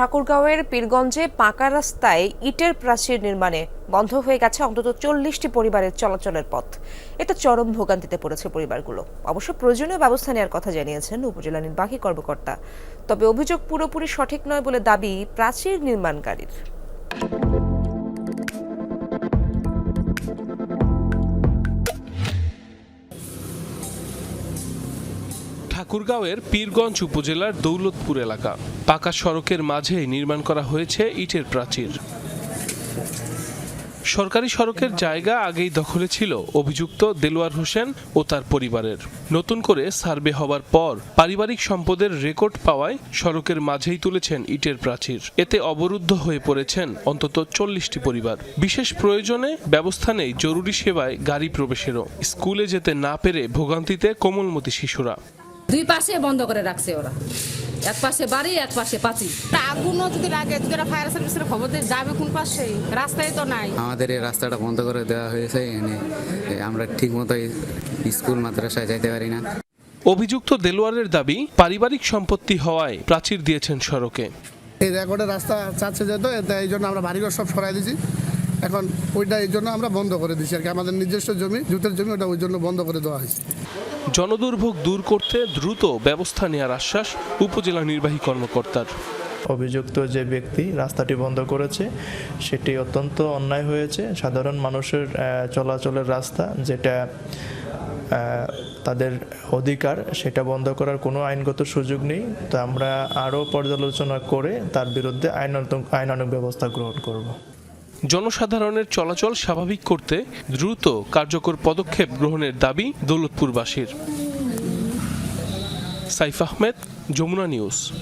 ঠাকুরগাঁওয়ের পীরগঞ্জে পাকা রাস্তায় ইটের প্রাচীর নির্মাণে বন্ধ হয়ে গেছে অন্তত চল্লিশটি পরিবারের চলাচলের পথ। এতে চরম ভোগান্তিতে পড়েছে পরিবারগুলো। অবশ্য প্রয়োজনীয় ব্যবস্থা নেওয়ার কথা জানিয়েছেন উপজেলা নির্বাহী কর্মকর্তা। তবে অভিযোগ পুরোপুরি সঠিক নয় বলে দাবি প্রাচীর নির্মাণকারীর। ঠাকুরগাঁওয়ের পীরগঞ্জ উপজেলার দৌলতপুর এলাকা। পাকা সড়কের মাঝে নির্মাণ করা হয়েছে ইটের প্রাচীর। সরকারি সড়কের জায়গা আগেই দখলে ছিল, অভিযুক্ত দেলোয়ার হোসেন ও তার পরিবারের। নতুন করে সার্ভে হবার পর পারিবারিক সম্পদের রেকর্ড পাওয়ায় সড়কের মাঝেই তুলেছেন ইটের প্রাচীর। এতে অবরুদ্ধ হয়ে পড়েছেন অন্তত চল্লিশটি পরিবার। বিশেষ প্রয়োজনে ব্যবস্থা নেই জরুরি সেবায় গাড়ি প্রবেশেরও। স্কুলে যেতে না পেরে ভোগান্তিতে কোমলমতি শিশুরা। দুই পাশে বন্ধ করে রাখছে ওরা। এক পাশে বাড়ি এক পাশে পাঁচি। আগুনও যদি লাগে যদি ওরা ফায়ার সার্ভিসের খবর দিয়ে যাবে কোন পাশে? রাস্তায় তো নাই। আমাদের এই রাস্তাটা বন্ধ করে দেওয়া হয়েছে এনে এ, আমরা ঠিক মতো স্কুল মাদ্রাসায় যাইতে পারি না। অভিযুক্ত দেলোয়ারের দাবি পারিবারিক সম্পত্তি হওয়ায় প্রাচীর দিয়েছেন সড়কে। এই রেকর্ডের রাস্তা চাচ্ছে যেত এই জন্য আমরা বাড়িঘর সব সরাই দিয়েছি এখন ওইটা এই জন্য আমরা বন্ধ করে দিচ্ছি আর কি। আমাদের নিজস্ব জমি জুতের জমি ওটা ওই জন্য বন্ধ করে দেওয়া হয়েছে। জনদুর্ভোগ দূর করতে দ্রুত ব্যবস্থা নেওয়ার আশ্বাস উপজেলা নির্বাহী কর্মকর্তার। অভিযুক্ত যে ব্যক্তি রাস্তাটি বন্ধ করেছে, সেটি অত্যন্ত অন্যায় হয়েছে। সাধারণ মানুষের চলাচলের রাস্তা যেটা তাদের অধিকার, সেটা বন্ধ করার কোনো আইনগত সুযোগ নেই। তো আমরা আরও পর্যালোচনা করে তার বিরুদ্ধে আইনানুগ আইনানুগ ব্যবস্থা গ্রহণ করব। জনসাধারণের চলাচল স্বাভাবিক করতে দ্রুত কার্যকর পদক্ষেপ গ্রহণের দাবি দৌলতপুরবাসীর। সাইফ আহমেদ যমুনা নিউজ।